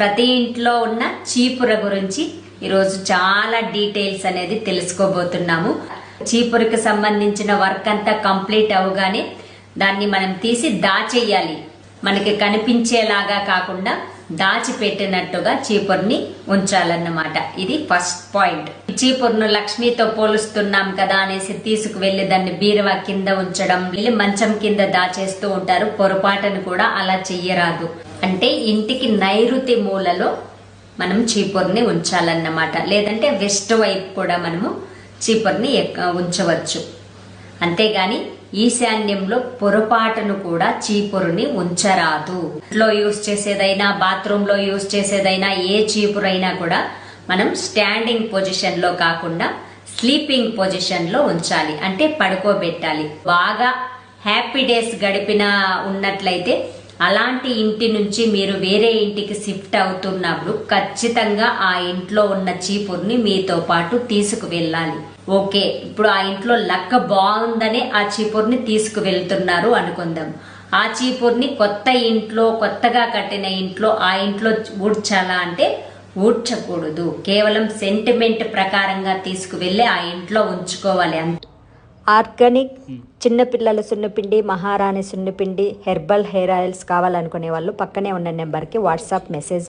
ప్రతి ఇంట్లో ఉన్న చీపుర గురించి ఈరోజు చాలా డీటెయిల్స్ అనేది తెలుసుకోబోతున్నాము. చీపురికి సంబంధించిన వర్క్ అంతా కంప్లీట్ అవగానే దాన్ని మనం తీసి దాచేయాలి. మనకి కనిపించేలాగా కాకుండా దాచిపెట్టినట్టుగా చీపుర్ని ఉంచాలన్నమాట. ఇది ఫస్ట్ పాయింట్. చీపుర్ను లక్ష్మితో పోలుస్తున్నాం కదా అనేసి తీసుకువెళ్ళి దాన్ని బీరువా కింద ఉంచడం వెళ్ళి మంచం కింద దాచేస్తూ ఉంటారు. పొరపాటును కూడా అలా చెయ్యరాదు. అంటే ఇంటికి నైరుతి మూలలో మనం చీపుర్ని ఉంచాలన్నమాట. లేదంటే వెస్ట్ వైపు కూడా మనము చీపుర్ని ఎక్క- ఉంచవచ్చు. అంతేగాని ఈశాన్యంలో పొరపాటును కూడా చీపురుని ఉంచరాదు. ఇంట్లో యూస్ చేసేదైనా బాత్రూంలో యూస్ చేసేదైనా ఏ చీపురైనా కూడా మనం స్టాండింగ్ పొజిషన్లో కాకుండా స్లీపింగ్ పొజిషన్లో ఉంచాలి. అంటే పడుకోబెట్టాలి. బాగా హ్యాపీ డేస్ గడిపిన ఉన్నట్లయితే అలాంటి ఇంటి నుంచి మీరు వేరే ఇంటికి షిఫ్ట్ అవుతున్నప్పుడు ఖచ్చితంగా ఆ ఇంట్లో ఉన్న చీపుర్ని మీతో పాటు తీసుకువెళ్ళాలి. ఓకే ఇప్పుడు ఆ ఇంట్లో లక్క బాగుందనే ఆ చీపుర్ని తీసుకువెళ్తున్నారు అనుకుందాం. ఆ చీపుర్ని కొత్త ఇంట్లో కొత్తగా కట్టిన ఇంట్లో ఆ ఇంట్లో ఊడ్చాలా అంటే ఊడ్చకూడదు. కేవలం సెంటిమెంట్ ప్రకారంగా తీసుకువెళ్ళి ఆ ఇంట్లో ఉంచుకోవాలి అంతే. ఆర్గానిక్ చిన్నపిల్లల సున్నపిండి మహారాణి సున్నపిండి హెర్బల్ హెయిర్ ఆయిల్స్ కావాలనుకునే వాళ్ళు పక్కనే ఉన్న నెంబర్కి వాట్సాప్ మెసేజ్